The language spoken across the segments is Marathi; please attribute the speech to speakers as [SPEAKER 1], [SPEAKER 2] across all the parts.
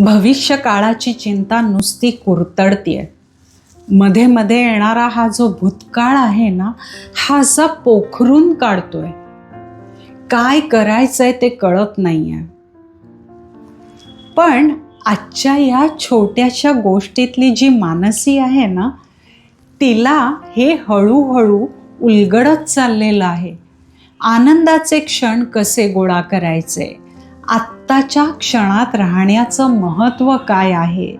[SPEAKER 1] भविष्य काळाची चिंता नुसती कुरतडतीये. मध्ये मध्ये येणारा हा जो भूतकाळ आहे ना हा असा पोखरून काढतोय. काय करायचंय ते कळत नाहीये. पण आजच्या या छोट्याशा गोष्टीतली जी मानसी आहे ना तिला हे हळूहळू उलगडत चाललेलं आहे. आनंदाचे क्षण कसे गोळा करायचे? आत्ताच्या क्षणात राहण्याचं महत्त्व काय आहे?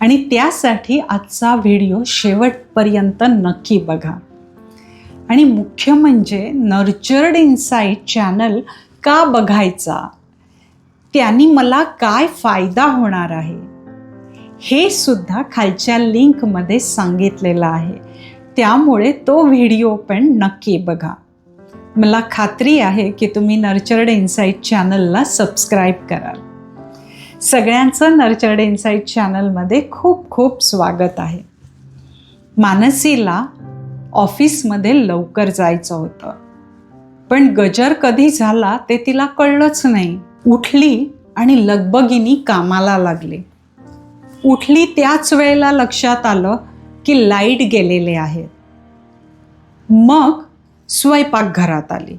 [SPEAKER 1] आणि त्यासाठी आजचा व्हिडिओ शेवटपर्यंत नक्की बघा. आणि मुख्य म्हणजे नर्चर्ड इन्साईट चॅनल का बघायचा? त्यांनी मला काय फायदा होणार आहे? हे सुद्धा खालच्या लिंकमध्ये सांगितलेलं आहे. त्यामुळे तो व्हिडिओ पण नक्की बघा. मला खात्री आहे की तुम्ही नर्चर्ड इन्साईट चॅनलला सबस्क्राईब कराल. सगळ्यांचं नर्चर्ड इन्साईट चॅनलमध्ये खूप खूप स्वागत आहे. मानसीला ऑफिसमध्ये लवकर जायचं होतं. पण गजर कधी झाला ते तिला कळलंच नाही. उठली आणि लगबगिनी कामाला लागली. उठली त्याच वेळेला लक्षात आलं की लाइट गेलेले आहेत मग स्वयंपाकघरात आली.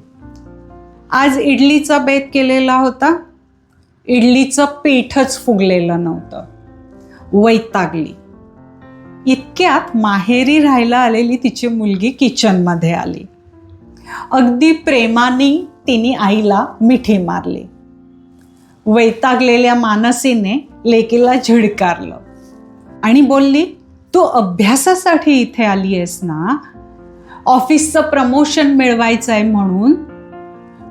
[SPEAKER 1] आज इडलीचा बेत केलेला होता. इडलीचं पीठच फुगलेलं नव्हतं. वैतागली. इतक्यात माहेरी राहायला आलेली तिची मुलगी किचनमध्ये आली. अगदी प्रेमाने तिने आईला मिठी मारली. वैतागलेल्या मानसीने लेकीला झिडकारलं आणि बोलली तू अभ्यासासाठी इथे आली आहेस ना? ऑफिसचं प्रमोशन मिळवायचं आहे म्हणून.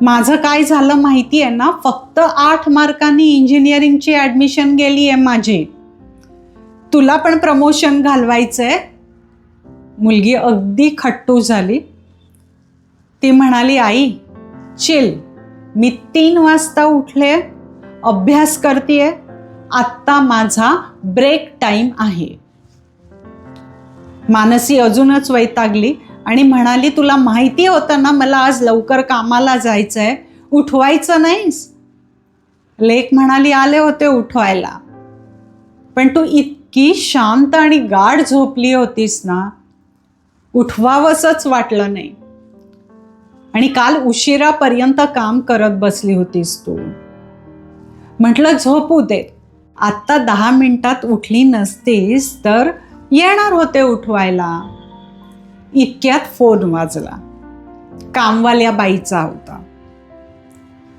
[SPEAKER 1] माझं काय झालं माहिती आहे ना? फक्त आठ मार्कांनी इंजिनिअरिंगची ॲडमिशन गेली आहे माझी. तुला पण प्रमोशन घालवायचं आहे मुलगी अगदी खट्टू झाली. ती म्हणाली आई चिल. मी तीन वाजता उठले. अभ्यास करते आत्ता माझा ब्रेक टाईम आहे. मानसी अजूनच वैतागली. आणि म्हणाली तुला माहिती होतं ना मला आज लवकर कामाला जायचंय. उठवायचं नाहीस. लेख म्हणाली आले होते उठवायला. पण तू इतकी शांत आणि गाढ झोपली होतीस ना उठवावंसच वाटलं नाही. आणि काल उशिरापर्यंत काम करत बसली होतीस तू. म्हटलं झोपू दे. आत्ता दहा मिनिटात उठली नसतीस तर येणार होते उठवायला. इतक्यात फोन वाजला. कामवाल्या बाईचा होता.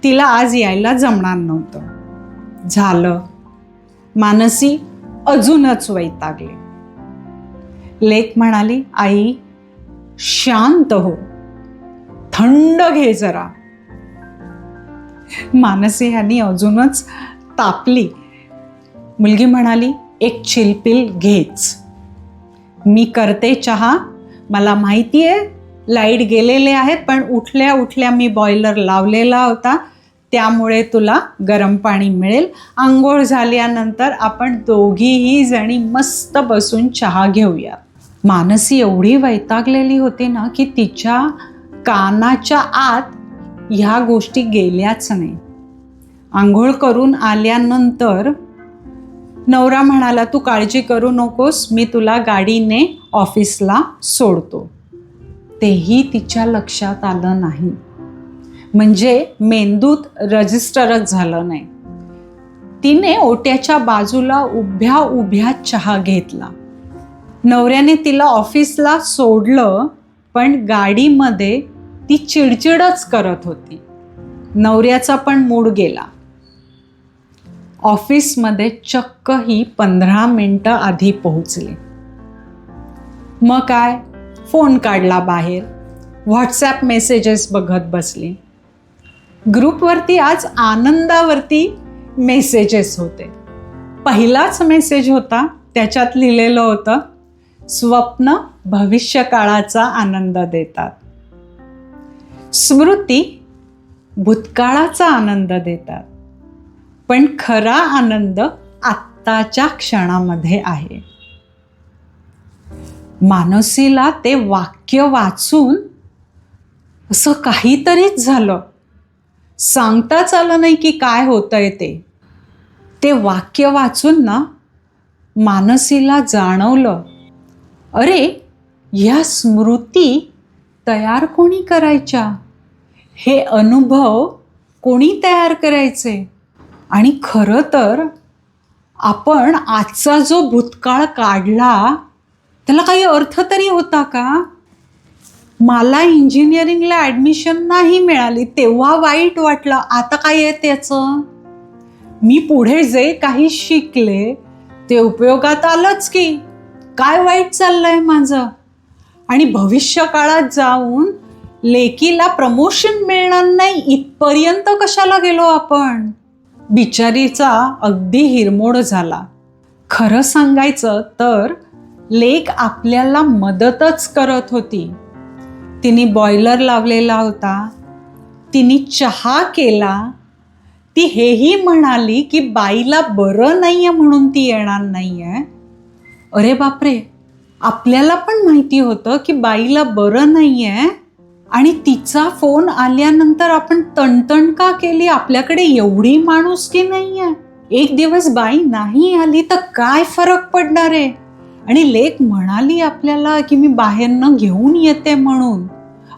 [SPEAKER 1] तिला आज यायला जमणार नव्हतं. झालं. मानसी अजूनच वैतागले. लेख म्हणाली आई शांत हो. थंड घे जरा. मानसी ह्यांनी अजूनच तापली. मुलगी म्हणाली एक चिलपिल घेच. मी करते चहा मला माहिती आहे लाइट गेलेले आहेत पण उठल्या उठल्या मी बॉयलर लावलेला होता. त्यामुळे तुला गरम पाणी मिळेल. आंघोळ झाल्यानंतर आपण दोघीही जणी मस्त बसून चहा घेऊया. मानसी एवढी वैतागलेली होती ना की तिच्या कानाच्या आत ह्या गोष्टी गेल्याच नाही. आंघोळ करून आल्यानंतर नवरा म्हणाला तू काळजी करू नकोस मी तुला गाडीने ऑफिसला सोडतो. तेही तिच्या लक्षात आलं नाही. म्हणजे मेंदूत रजिस्टरच झालं नाही. तिने ओट्याच्या बाजूला उभ्या उभ्या चहा घेतला. नवऱ्याने तिला ऑफिसला सोडलं पण गाडीमध्ये ती चिडचिडच करत होती. नवऱ्याचा पण मूड गेला. ऑफिसमध्ये चक्क ही पंधरा मिनटं आधी पोहोचली. मग काय? फोन काढला बाहेर. व्हॉट्सॲप मेसेजेस बघत बसली. ग्रुपवरती आज आनंदावरती मेसेजेस होते. पहिलाच मेसेज होता त्याच्यात लिहिलेलं होतं स्वप्न भविष्यकाळाचा आनंद देतात. स्मृती भूतकाळाचा आनंद देतात. पण खरा आनंद आत्ताच्या क्षणामध्ये आहे. मानसीला ते वाक्य वाचून असं काहीतरीच झालं. सांगताच आलं नाही की काय होतंय ते. ते वाक्य वाचून ना मानसीला जाणवलं अरे ह्या स्मृती तयार कोणी करायच्या? हे अनुभव कोणी तयार करायचे? आणि खरं तर आपण आजचा जो भूतकाळ काढला त्याला काही अर्थ तरी होता का? मला इंजिनिअरिंगला ॲडमिशन नाही मिळाली तेव्हा वाईट वाटलं. आता काय आहे त्याचं? मी पुढे जे काही शिकले ते उपयोगात आलंच की. काय वाईट चाललंय माझं? आणि भविष्य काळात जाऊन लेकीला प्रमोशन मिळणार नाही इथपर्यंत कशाला गेलो आपण? बिचारीचा अगदी हिरमोड झाला. खरं सांगायचं तर लेक आपल्याला मदतच करत होती. तिने बॉयलर लावलेला होता. तिने चहा केला. ती हेही म्हणाली की बाईला बरं नाही आहे म्हणून ती येणार नाही आहे अरे बापरे! आपल्याला पण माहिती होतं की बाईला बरं नाही आहे आणि तिचा फोन आल्यानंतर आपण तणतण का केली? आपल्याकडे एवढी माणूस की नाही आहे एक दिवस बाई नाही आली तर काय फरक पडणार आहे? आणि लेक म्हणाली आपल्याला की मी बाहेरनं घेऊन येते म्हणून.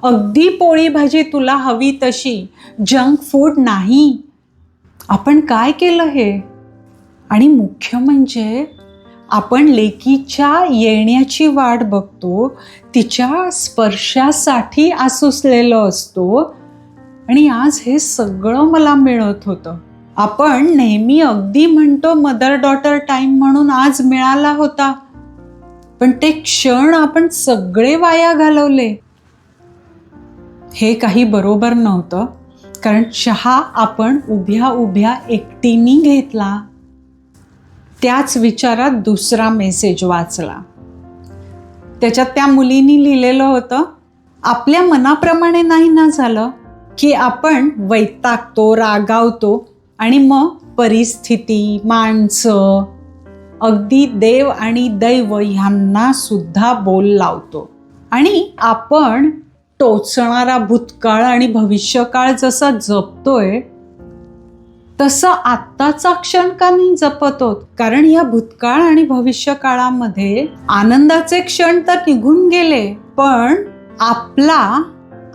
[SPEAKER 1] अगदी पोळी भाजी तुला हवी तशी. जंक फूड नाही. आपण काय केलं हे? आणि मुख्य म्हणजे आपण लेकीच्या येण्याची वाट बघतो तिच्या स्पर्शासाठी आसुसलेलो असतो. आणि आज हे सगळं मला मिळत होतं. आपण नेहमी अगदी म्हणतो मदर डॉटर टाईम म्हणून आज मिळाला होता. पण ते क्षण आपण सगळे वाया घालवले. हे काही बरोबर नव्हतं कारण चहा आपण उभ्या उभ्या एकटीनी घेतला. त्याच विचारात दुसरा मेसेज वाचला. त्याच्यात त्या मुलीनी लिहिलेलं होतं आपल्या मनाप्रमाणे नाही ना झालं की आपण वैतागतो रागावतो आणि मग परिस्थिती माणसं अगदी देव आणि दैव ह्यांना सुद्धा बोल लावतो. आणि आपण टोचणारा भूतकाळ आणि भविष्यकाळ जसा जपतोय तसं आत्ताचा क्षण का नाही जपत कारण या भूतकाळ आणि भविष्य काळामध्ये आनंदाचे क्षण तर निघून गेले पण आपला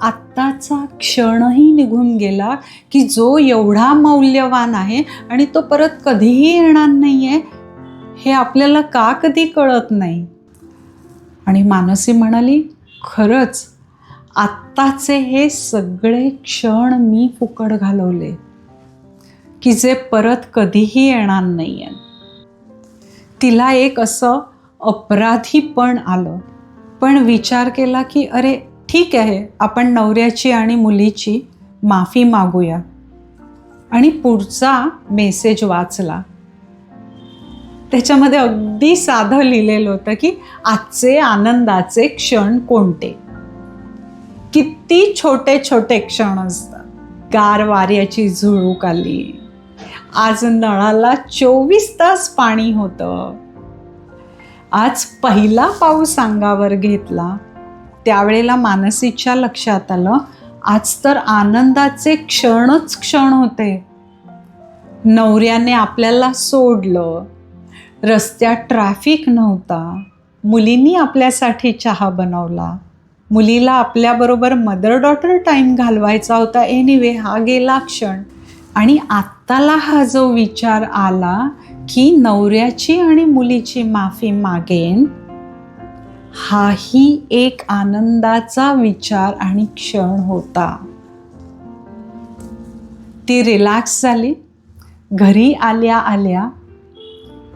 [SPEAKER 1] आत्ताचा क्षणही निघून गेला की जो एवढा मौल्यवान आहे आणि तो परत कधीही येणार नाही आहे हे आपल्याला का कधी कळत नाही? आणि मानसी म्हणाली खरंच आत्ताचे हे सगळे क्षण मी फुकट घालवले. की जे परत कधीही येणार नाही आहे तिला एक असं अपराधीपण आलं. पण विचार केला की अरे ठीक आहे आपण नवऱ्याची आणि मुलीची माफी मागूया. आणि पुढचा मेसेज वाचला. त्याच्यामध्ये अगदी साधं लिहिलेलं होतं की आजचे आनंदाचे क्षण कोणते? किती छोटे छोटे क्षण असतात. गार वाऱ्याची झुळूक आली. आज नळाला चोवीस तास पाणी होतं. आज पहिला पाऊस अंगावर घेतला. त्यावेळेला मानसीच्या लक्षात आलं आज तर आनंदाचे क्षणच क्षण होते. नवऱ्याने आपल्याला सोडलं. रस्त्यात ट्रॅफिक नव्हता. मुलींनी आपल्यासाठी चहा बनवला. मुलीला आपल्याबरोबर मदर डॉटर टाईम घालवायचा होता. एनिवे हा गेला क्षण. आणि आत्ताला हा जो विचार आला की नवऱ्याची आणि मुलीची माफी मागेन हाही एक आनंदाचा विचार आणि क्षण होता. ती रिलॅक्स झाली. घरी आल्या आल्या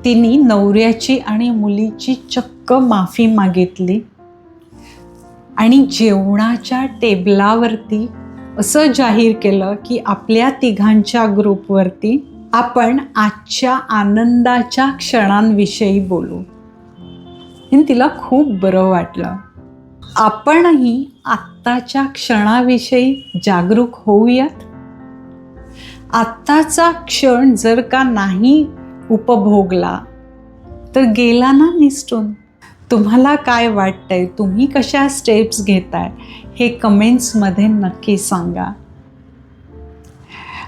[SPEAKER 1] तिने नवऱ्याची आणि मुलीची चक्क माफी मागितली आणि जेवणाच्या टेबलावरती असं जाहीर केलं की आपल्या तिघांच्या ग्रुपवरती आपण आजच्या आनंदाच्या क्षणांविषयी बोलू. आणि तिला खूप बरं वाटलं. आपणही आत्ताच्या क्षणाविषयी जागरूक होऊयात? आत्ताचा क्षण जर का नाही उपभोगला तर गेला ना निसटून तुम्हाला काय वाटतंय? तुम्ही कशा स्टेप्स घेताय? हे कमेंट्समध्ये नक्की सांगा.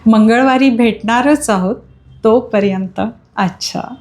[SPEAKER 1] मंगळवारी भेटणारच आहोत तोपर्यंत अच्छा.